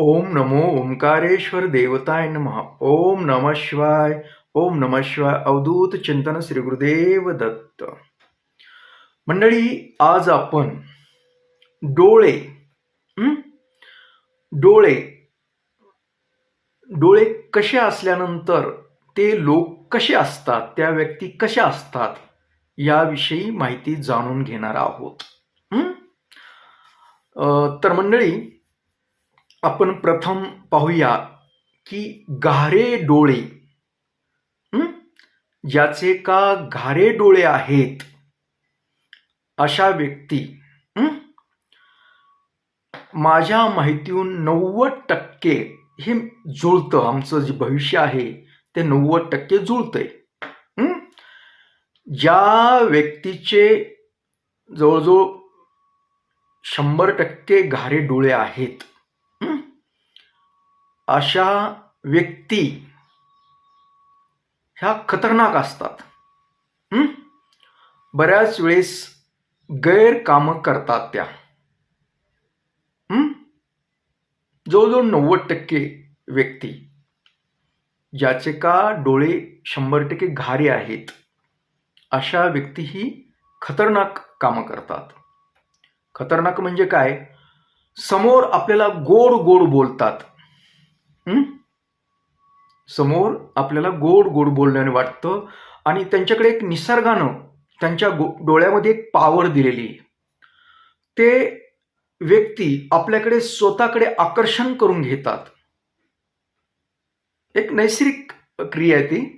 ओम नमो ओंकारेश्वर देवताय नमः। ओम नम शिवाय ओम नम शिवाय अवधूत चिंतन श्री गुरुदेव दत्त। मंडळी आज आपण डोळे डोळे डोळे कसे असल्यानंतर ते लोक कसे असतात त्या व्यक्ती कशा असतात याविषयी माहिती जाणून घेणार आहोत तर मंडळी आपण प्रथम पाहूया की घारे डोळे ज्याचे का घारे डोळे आहेत? अशा व्यक्ती माझ्या माहितीहून नव्वद टक्के हे जुळतं. आमचं जे भविष्य आहे ते नव्वद टक्के जुळतंय ज्या व्यक्तीचे जवळजवळ शंभर टक्के घारे डोळे आहेत अशा व्यक्ती ह्या खतरनाक असतात. बऱ्याच वेळेस गैरकामं करतात त्या. जवळजवळ नव्वद टक्के व्यक्ती ज्याचे का डोळे शंभर टक्के घारे आहेत अशा व्यक्ती ही खतरनाक कामं करतात. खतरनाक म्हणजे काय? समोर आपल्याला गोड गोड बोलतात. समोर आपल्याला गोड गोड बोलण्याने वाटतं आणि त्यांच्याकडे एक निसर्गानं त्यांच्या गो डोळ्यामध्ये एक पावर दिलेली आहे. ते व्यक्ती आपल्याकडे स्वतःकडे आकर्षण करून घेतात. एक नैसर्गिक क्रिया आहे ती.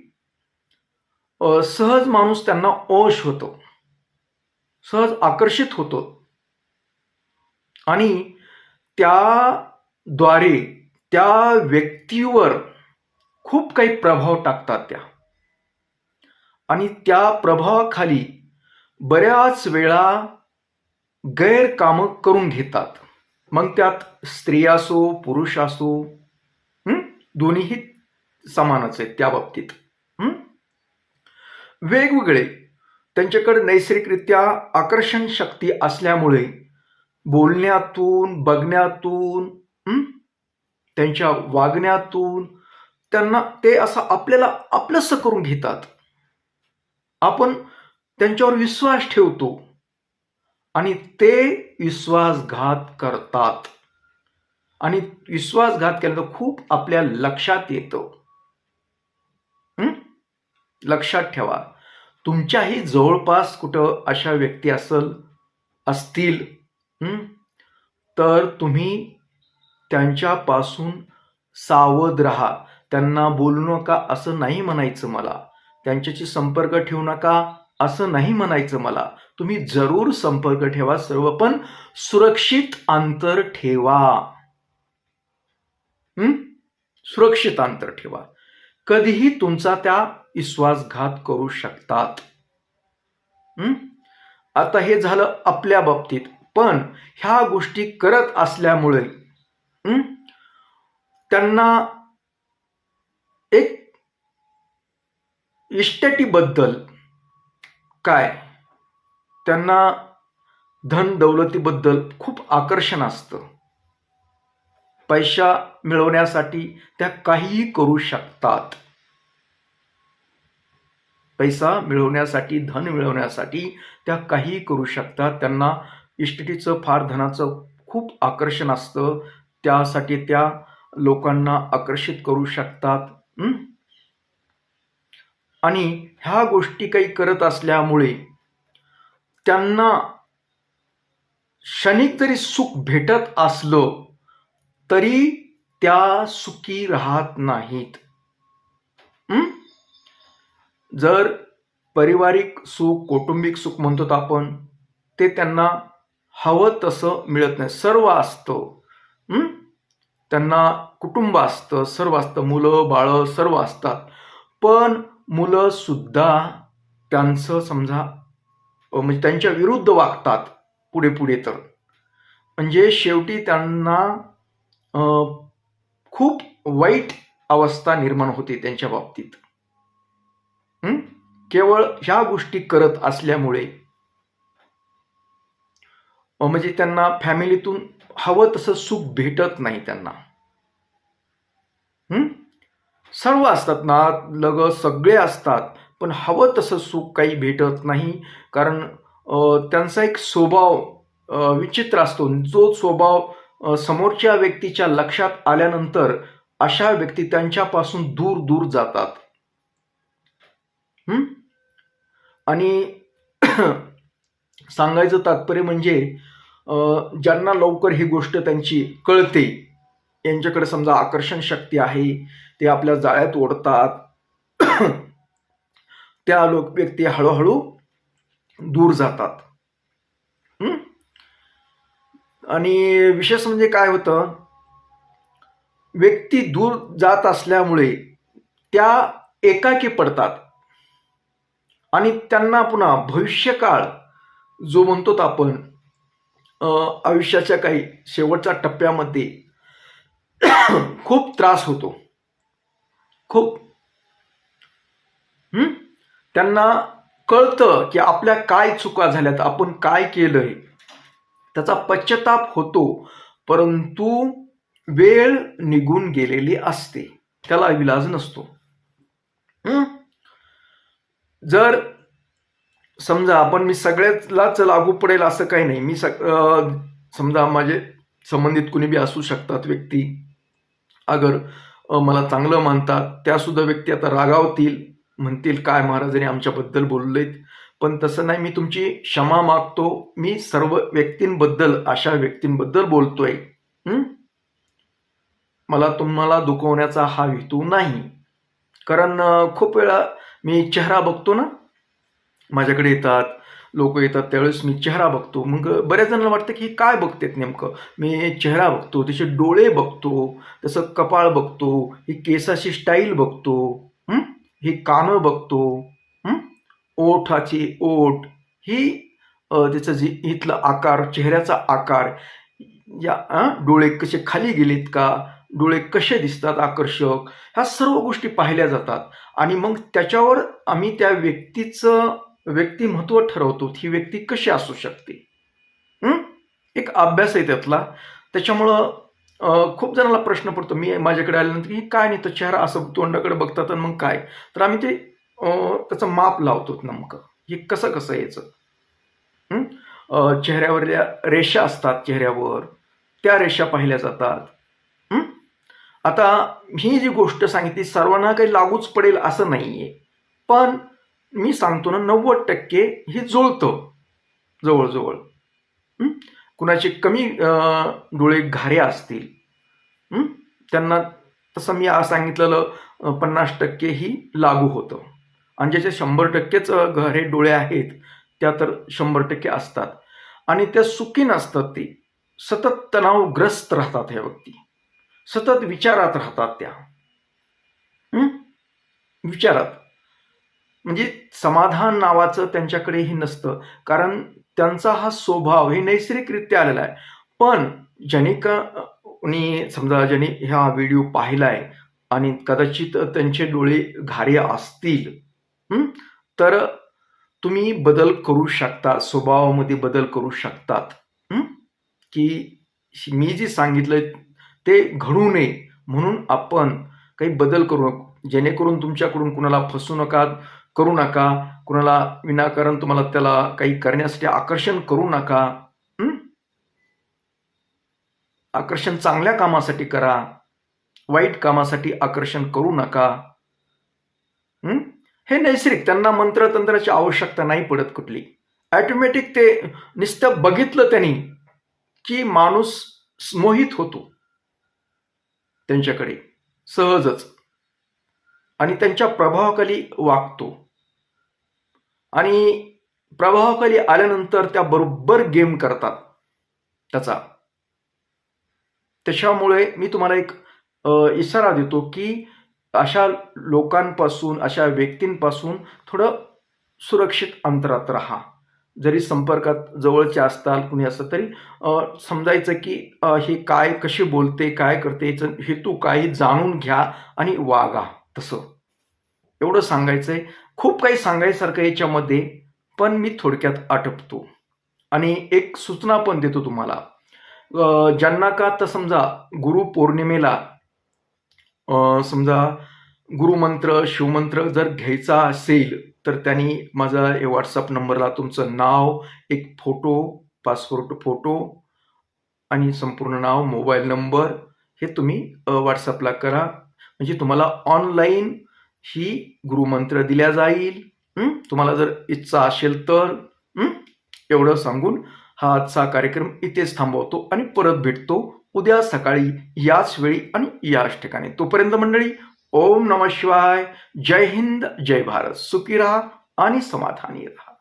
सहज माणूस त्यांना ओश होतो. सहज आकर्षित होतो. आणि त्याद्वारे त्या व्यक्तीवर खूप काही प्रभाव टाकतात त्या. आणि त्या प्रभावाखाली बऱ्याच वेळा गैरकामं करून घेतात. मग त्यात स्त्री असो पुरुष असो दोन्हीही समानच आहेत त्या बाबतीत. वेगवेगळे. त्यांच्याकडे नैसर्गिकरित्या आकर्षण शक्ती असल्यामुळे बोलण्यातून बघण्यातून त्यांच्या वागण्यातून त्यांना ते असं आपल्याला आपलंसं करून घेतात. आपण त्यांच्यावर विश्वास ठेवतो आणि ते विश्वासघात करतात. आणि विश्वासघात केल्यानंतर खूप आपल्या लक्षात येतं. लक्षात ठेवा. तुमच्याही जवळपास कुठं अशा व्यक्ती असल असतील तर तुम्ही त्यांच्यापासून सावध राहा. त्यांना बोलू नका असं नाही म्हणायचं मला. त्यांच्याशी संपर्क ठेवू नका असं नाही म्हणायचं मला. तुम्ही जरूर संपर्क ठेवा सर्व पण सुरक्षित अंतर ठेवा. सुरक्षित अंतर ठेवा. कधीही तुमचा त्या विश्वासघात करू शकतात. आता हे झालं आपल्या बाबतीत. पण ह्या गोष्टी करत असल्यामुळे त्यांना एक इस्टेटीबद्दल काय? त्यांना धन दौलतीबद्दल खूप आकर्षण असतं. पैसा मिळवण्यासाठी त्या काहीही करू शकतात. पैसा मिळवण्यासाठी धन मिळवण्यासाठी त्या काहीही करू शकतात. त्यांना इस्टेटीचं फार धनाचं खूप आकर्षण असतं. त्यासाठी त्या लोकांना आकर्षित करू शकतात. आणि ह्या गोष्टी काही करत असल्यामुळे त्यांना क्षणिक जरी सुख भेटत असलं तरी त्या सुखी राहत नाहीत. जर पारिवारिक सुख कौटुंबिक सुख म्हणतो आपण ते त्यांना हवं तसं मिळत नाही. सर्व असतं. त्यांना कुटुंब असतं सर्व असतं मुलं बाळं सर्व असतात. पण मुलं सुद्धा त्यांचं समजा म्हणजे त्यांच्या विरुद्ध वागतात पुढे पुढे तर. म्हणजे शेवटी त्यांना खूप वाईट अवस्था निर्माण होते त्यांच्या बाबतीत. केवळ ह्या गोष्टी करत असल्यामुळे. म्हणजे त्यांना फॅमिलीतून हवं तसं सुख भेटत नाही त्यांना. हम्म सर्व असतात ना लग सगळे असतात पण हवं तसं सुख काही भेटत नाही कारण त्यांचा एक स्वभाव विचित्र असतो. जो स्वभाव समोरच्या व्यक्तीच्या लक्षात आल्यानंतर अशा व्यक्ती त्यांच्यापासून दूर दूर जातात. आणि सांगायचं तात्पर्य म्हणजे ज्यांना लवकर ही गोष्ट त्यांची कळते यांच्याकडे समजा आकर्षण शक्ती आहे ते आपल्या जाळ्यात ओढतात. त्या लोक व्यक्ती हळूहळू दूर जातात. आणि विशेष म्हणजे काय होतं? व्यक्ती दूर जात असल्यामुळे त्या एकाकी पडतात. आणि त्यांना पुन्हा भविष्यकाळ जो म्हणतो आपण आयुष्याच्या काही शेवटच्या टप्प्यामध्ये खूप त्रास होतो. खूप. त्यांना कळतं की आपल्या काय चुका झाल्यात आपण काय केलंय. त्याचा पश्चाताप होतो परंतु वेळ निघून गेलेली असते. त्याला विलाज नसतो. जर समजा आपण मी सगळ्यालाच लागू पडेल असं काही नाही. मी सग समजा माझे संबंधित कुणी बी असू शकतात व्यक्ती अगर मला चांगलं मानतात त्यासुद्धा व्यक्ती आता रागावतील म्हणतील काय महाराजांनी आमच्याबद्दल बोललेत? पण तसं नाही मी तुमची क्षमा मागतो. मी सर्व व्यक्तींबद्दल अशा व्यक्तींबद्दल बोलतोय. मला तुम्हाला दुखवण्याचा हा हेतू नाही. कारण खूप वेळा मी चेहरा बघतो ना माझ्याकडे येतात लोक येतात त्यावेळेस मी चेहरा बघतो. मग बऱ्याच जणांना वाटतं की काय बघतेत नेमकं? मी चेहरा बघतो त्याचे डोळे बघतो तसं कपाळ बघतो ही केसाची स्टाईल बघतो हे? कानं बघतो ओठाची ओठ ही त्याचं जे इथलं आकार चेहऱ्याचा आकार या डोळे कसे खाली गेलेत का? डोळे कसे दिसतात आकर्षक? ह्या सर्व गोष्टी पाहिल्या जातात. आणि मग त्याच्यावर आम्ही त्या व्यक्तीचं व्यक्तिमत्व ठरवतो ही व्यक्ती कशी असू शकते? एक अभ्यास आहे त्यातला. त्याच्यामुळं खूप जणांना प्रश्न पडतो. मी माझ्याकडे आल्यानंतर की काय नाही तो चेहरा असं तोंडाकडे बघतात आणि मग काय? तर आम्ही ते त्याचं माप लावतो नेमकं. हे कसं कसं यायचं? चेहऱ्यावरल्या रेषा असतात चेहऱ्यावर. त्या रेषा पाहिल्या जातात. आता ही जी गोष्ट सांगितली सर्वांना काही लागूच पडेल असं नाही आहे पण मी सांगतो ना नव्वद टक्के हे जुळतं. जवळजवळ. कुणाचे कमी डोळे घारे असतील त्यांना तसं मी आज सांगितलेलं पन्नास टक्के ही लागू होतं. आणि ज्याचे शंभर टक्केच घरे डोळे आहेत त्या तर शंभर टक्के असतात. आणि त्या सुखी नसतात ते. सतत तणावग्रस्त राहतात ह्या व्यक्ती. सतत विचारात राहतात त्या. विचारात. म्हणजे समाधान नावाचं त्यांच्याकडेही नसतं. कारण त्यांचा हा स्वभाव हे नैसर्गिकरित्या आलेला आहे. पण ज्याने का समजा ज्याने ह्या व्हिडिओ पाहिलाय आणि कदाचित त्यांचे डोळे घारे असतील तर तुम्ही बदल करू शकता स्वभावामध्ये बदल करू शकतात की मी जे सांगितलंय ते घडू नये म्हणून आपण काही बदल करू जेणेकरून तुमच्याकडून कुणाला फसू नका करू नका. कुणाला विनाकारण तुम्हाला त्याला काही करण्यासाठी आकर्षण करू नका. आकर्षण चांगल्या कामासाठी करा. वाईट कामासाठी आकर्षण करू नका. हे? नैसर्गिक त्यांना मंत्रतंत्राची आवश्यकता नाही पडत कुठली. ऍटोमॅटिक ते नुसतं बघितलं त्यांनी की माणूस मोहित होतो. त्यांच्याकडे सहजच. आणि त्यांच्या प्रभावाखाली वागतो. आणि प्रभावाखाली आल्यानंतर त्या बरोबर गेम करतात. त्याचा. त्याच्यामुळे मी तुम्हाला एक इशारा देतो की अशा लोकांपासून अशा व्यक्तींपासून थोडं सुरक्षित अंतरात राहा. जरी संपर्कात जवळचे असताल कुणी असं तरी समजायचं की हे काय कशी बोलते काय करते याचं हेतू काही जाणून घ्या आणि वागा. तसं. एवढं सांगायचंय. खूप काही सांगायसारखं याच्यामध्ये पण मी थोडक्यात आटपतो. आणि एक सूचना पण देतो तुम्हाला. ज्यांना का आता समजा गुरु पौर्णिमेला समजा गुरुमंत्र शिवमंत्र जर घ्यायचा असेल तर त्यांनी माझा व्हॉट्सअप नंबरला तुमचं नाव एक फोटो पासपोर्ट फोटो आणि संपूर्ण नाव मोबाईल नंबर हे तुम्ही व्हॉट्सअपला करा. म्हणजे तुम्हाला ऑनलाईन ही गुरुमंत्र दिल्या जाईल. तुम्हाला जर इच्छा असेल तर एवढं सांगून हा आजचा कार्यक्रम इथेच थांबवतो आणि परत भेटतो उद्या सकाळी याच वेळी आणि याच ठिकाणी. तोपर्यंत मंडळी ओम नम शिवाय. जय हिंद जय भारत. सुखी राहा आणि समाधानी राहा.